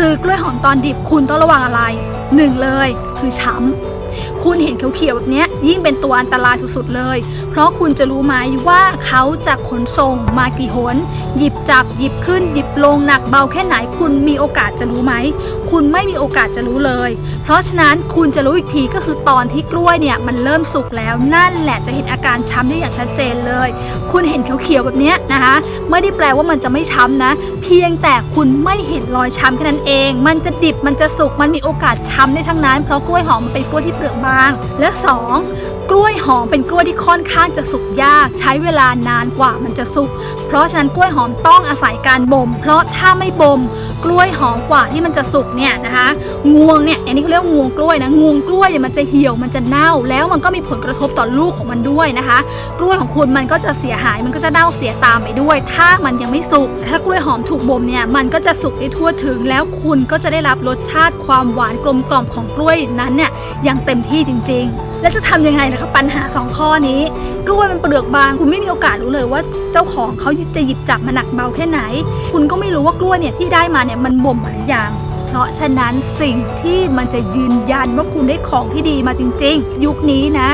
ซื้อกล้วยหอมตอนดิบคุณต้องระวังอะไรหนึ่งเลยคือช้ำ คุณเห็นเขียวๆแบบนี้ยิ่งเป็นตัวอันตรายสุดๆเลย เพราะคุณจะรู้ไหมว่าเขาจะขนส่งมากี่หน หยิบจับหยิบขึ้นหยิบลงหนักเบาแค่ไหน คุณมีโอกาสจะรู้ไหม คุณไม่มีโอกาสจะรู้เลย เพราะฉะนั้นคุณจะรู้อีกทีก็คือตอนที่กล้วยเนี่ยมันเริ่มสุกแล้วนั่นแหละจะเห็นอาการช้ำได้อย่างชัดเจนเลย คุณเห็นเขียวๆแบบนี้นะคะ ไม่ได้แปลว่ามันจะไม่ช้ำนะ เพียงแต่คุณไม่เห็นรอยช้ำแค่นั้นเอง มันจะดิบมันจะสุกมันมีโอกาสช้ำได้ทั้งนั้น เพราะกล้วยหอมมันเป็นกล้วยที่เปลือกบางและสองกล้วยหอมเป็นกล้วยที่ค่อนข้างจะสุกยาก ใช้เวลานานกว่ามันจะสุก เพราะฉะนั้นกล้วยหอมต้องอาศัยการบ่ม เพราะถ้าไม่บ่ม กล้วยหอมกว่าที่มันจะสุกเนี่ยนะคะงวงเนี่ยอันนี้เขาเรียกว่างวงกล้วยนะงวงกล้วยเนี่ยมันจะเหี่ยวมันจะเน่า แล้วมันก็มีผลกระทบต่อลูกของมันด้วยนะคะ กล้วยของคุณมันก็จะเสียหายมันก็จะเน่าเสียตามไปด้วย ถ้ามันยังไม่สุกถ้ากล้วยหอมถูกบ่มเนี่ยมันก็จะสุกได้ทั่วถึง แล้วคุณก็จะได้รับรสชาติความหวานกลมกล่อมของกล้วยนั้นเนี่ยอย่างเต็มที่จริง ๆ แล้วจะทำยังไงล่ะครับปัญหาสองข้อนี้ กล้วยมันเปลือกบาง คุณไม่มีโอกาสรู้เลยว่าเจ้าของเขาจะหยิบจับมาหนักเบาแค่ไหน คุณก็ไม่รู้ว่ากล้วยเนี่ยที่ได้มาเนี่ยมันบ่มมาหรือยังเพราะฉะนั้นสิ่งที่มันจะยืนยันว่าคุณได้ของที่ดีมาจริง ๆ ยุคนี้นะ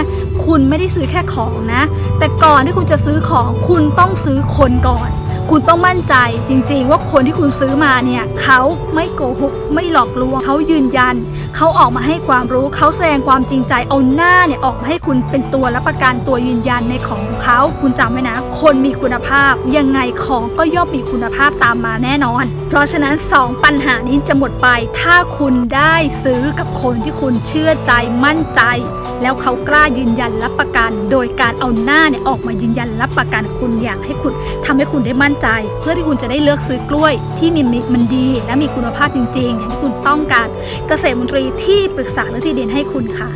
คุณไม่ได้ซื้อแค่ของนะ แต่ก่อนที่คุณจะซื้อของคุณต้องซื้อคนก่อน คุณต้องมั่นใจจริงๆ ว่าคนที่คุณซื้อมาเนี่ยเขาไม่โกหกไม่หลอกลวงเขายืนยัน เขาออกมาให้ความรู้เขาแสดงความจริงใจเอาหน้าเนี่ยออกมาให้คุณเป็นตัวรับประกันตัวยืนยันในของเขาคุณจำไว้นะ คนมีคุณภาพยังไงของก็ย่อมมีคุณภาพตามมาแน่นอน เพราะฉะนั้น 2 ปัญหานี้จะหมดไป ถ้าคุณได้ซื้อกับคนที่คุณเชื่อใจมั่นใจ แล้วเขากล้ายืนยันรับประกัน โดยการเอาหน้าเนี่ยออกมายืนยันรับประกันคุณอยากให้คุณทำให้คุณได้มั่นใจ เพื่อที่คุณจะได้เลือกซื้อกล้วยที่มีมันดี และมีคุณภาพจริงๆอย่างที่คุณต้องการเกษตรมนตรีที่ปรึกษาเรื่องที่ดินให้คุณค่ะ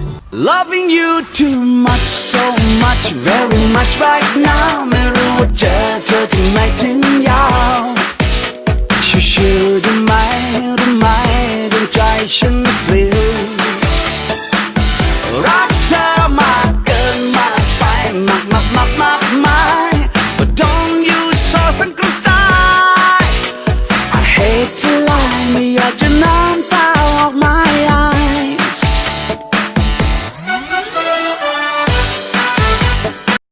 Loving you too much so much very much right now ไม่รู้ว่าเจอเธอที่ไหนถึงยาวชิวๆได้ไหมได้ไหมดวงใจฉันเปลี่ยวรักเธอมากเกินมากไปมากมากมากมาก